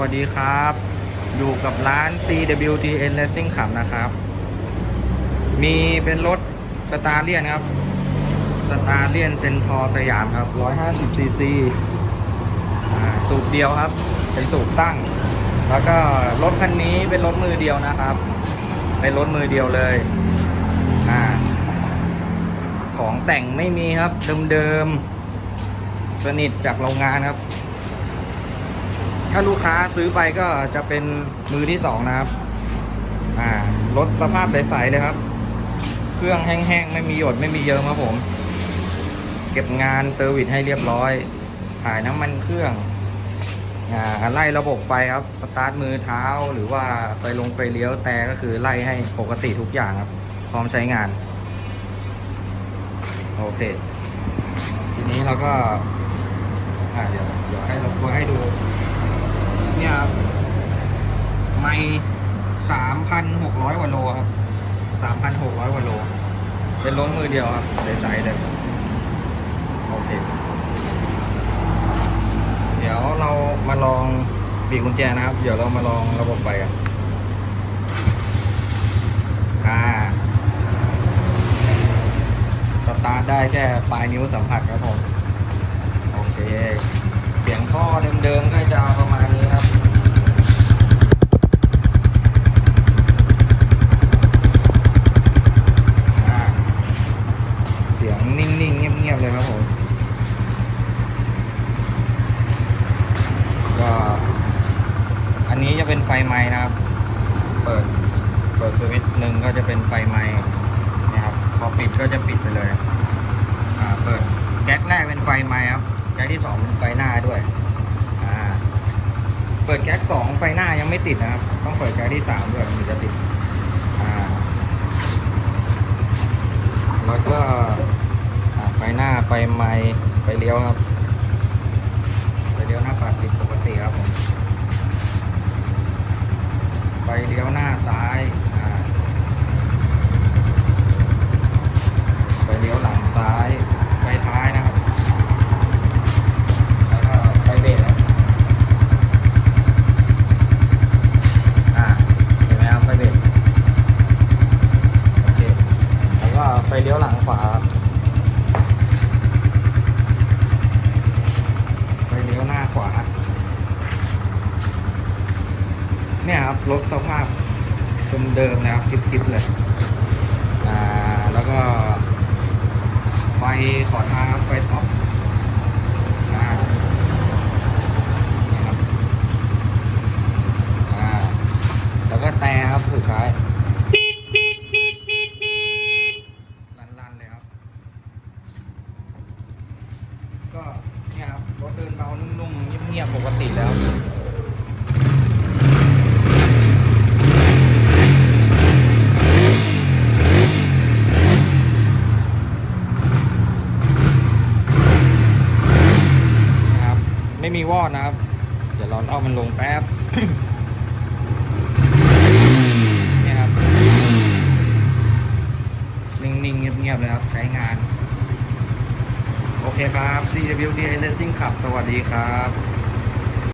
วัสดีครับ อยู่กับร้าน CWTN Racing ขับนะครับ มีเป็นรถสตาร์เลียนครับ สตาร์เลียนเซนทอร์สยามครับ 150ซีซีสูบเดียวครับ เป็นสูบตั้ง แล้วก็รถคันนี้เป็นรถมือเดียวนะครับ เป็นรถมือเดียวเลย อ่า ของแต่งไม่มีครับ เดิมๆ สนิทจากโรงงานครับ ถ้าลูกค้าซื้อไปก็จะเป็นมือที่สองนะครับ อ่ารถสภาพใสๆเลยครับ เครื่องแห้งๆ ไม่มีหยดไม่มีเยิ้มครับผม เก็บงานเซอร์วิสให้เรียบร้อย ถ่ายน้ำมันเครื่อง อ่าไล่ระบบไฟครับ สตาร์ทมือเท้าหรือว่าไฟลงไฟเลี้ยวแต่ก็คือไล่ให้ปกติทุกอย่างครับ พร้อมใช้งาน โอเค ทีนี้เราก็ อ่าเดี๋ยวเดี๋ยวให้เราตัวให้ดู เนี่ยครับไม่สามพันหกร้อยกว่าโลครับสามพันหกร้อยกว่าโล เป็นรถมือเดียวครับใสๆเลยโอเค เดี๋ยวเรามาลองบีบกุญแจนะครับ เดี๋ยวเรามาลองระบบไฟกันอ่าสตาร์ทได้แค่ปลายนิ้วสัมผัสครับผม โอเค สียงท่อเดิมๆก็จะประมาณนี้ครับอ่าเสียงนิ่งๆเงียบๆเลยครับผมก็อันนี้จะเป็นไฟไม้นะครับ เปิดเปิดสวิตช์หนึ่งก็จะเป็นไฟไม้นะครับพอปิดก็จะปิดไปเลย อ่าเปิดแก๊สแรกเป็นไฟไม้ครับ แก๊สที่สองเป็นไฟหน้าด้วย อ่า เปิดแก๊สสองไฟหน้ายังไม่ติดนะครับ ต้องเปิดแก๊สที่สามด้วยถึงจะติด อ่า แล้วก็ไฟหน้าไฟไม้ไฟเลี้ยวครับ ไฟเลี้ยวหน้าปัดติดปกติครับผม ไฟเลี้ยวหน้าซ้าย อ่า ไฟเลี้ยวหลังซ้าย ไฟท้ายนะครับ แล้วก็ไฟเบรกครับอ่า เห็นไหมครับไฟเบรกโอเค แล้วก็ไฟเลี้ยวหลังขวาครับไฟเลี้ยวหน้าขวา เนี่ยครับ รถสภาพ เดิมๆนะครับคลิปๆเลยอ่าแล้วก็ไฟขอทางครับไฟท็อปอ่านี่ครับอ่าแล้วก็แต่ครับสุดท้ายลันๆเลยครับ ก็เนี่ยครับรถเดินเบานุ่มๆเงียบๆปกติแล้ว นะครับ ไม่มีวอดนะครับ เดี๋ยวเราเอามันลงแป๊บเนี่ยครับ นิ่งๆ เงียบๆเลยครับ ใช้งาน โอเคครับ CWD Racing ขับสวัสดีครับ